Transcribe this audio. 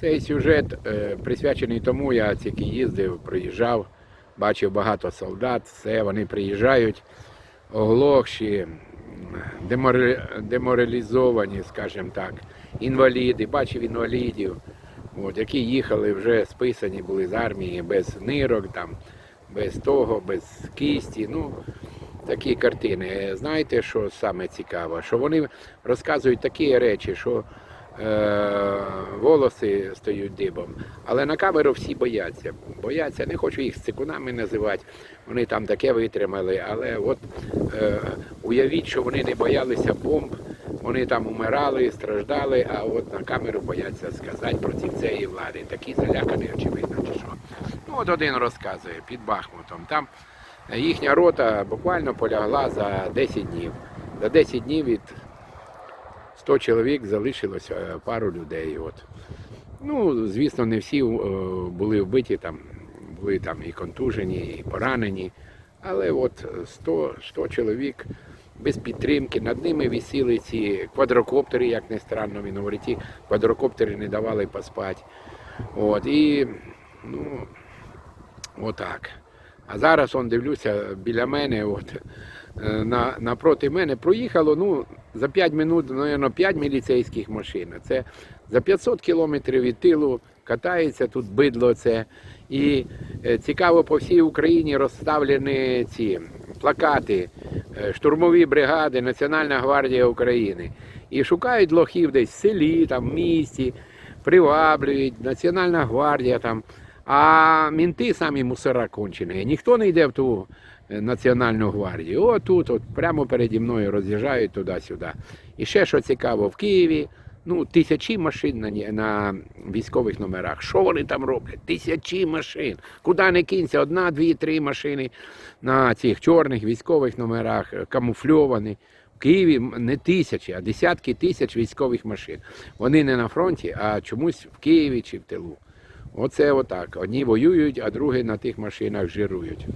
Цей сюжет е, присвячений тому, я тільки їздив, приїжджав, бачив багато солдат, все, вони приїжджають, оглохші, деморалізовані, скажімо так, інваліди, бачив інвалідів, от, які їхали вже списані були з армії без нирок, там, без того, без кісті. Ну, такі картини. Знаєте, що саме цікаво? Що вони розказують такі речі, що волоси стають дибом. Але на камеру всі бояться. Бояться, не хочу їх цикунами називати. Вони там таке витримали, але от е, уявіть, що вони не боялися бомб, вони там умирали, страждали, а от на камеру бояться сказати проти цієї влади. Такі залякані, очевидно, чи що. Ну, от один розказує під Бахмутом. Там їхня рота буквально полягла за 10 днів. За 10 днів від 100 чоловік залишилося е, пару людей. От. Ну, звісно, не всі е, були вбиті, там, були там і контужені, і поранені. Але от 100, 100 чоловік без підтримки, над ними висіли ці квадрокоптери, як не странно, він говорить, ті квадрокоптери не давали поспати. От, і, ну, отак. А зараз он дивлюся біля мене, от е, на, напроти мене проїхало ну, за 5 минут, мабуть, 5 міліцейських машин. Це за 500 кілометрів від тилу катається тут бидло це. І е, цікаво, по всій Україні розставлені ці плакати, е, штурмові бригади, Національна гвардія України. І шукають лохів десь в селі, там, в місті, приваблюють, Національна гвардія там. А мінти самі мусора кончені. Ніхто не йде в ту е, Національну гвардію. О, тут, от, прямо переді мною роз'їжджають туди-сюди. І ще що цікаво, в Києві ну, тисячі машин на, на військових номерах. Що вони там роблять? Тисячі машин. Куди не кинься, одна, дві, три машини на цих чорних військових номерах, е, камуфльовані. В Києві не тисячі, а десятки тисяч військових машин. Вони не на фронті, а чомусь в Києві чи в тилу. Оце отак. Одні воюють, а другі на тих машинах жирують.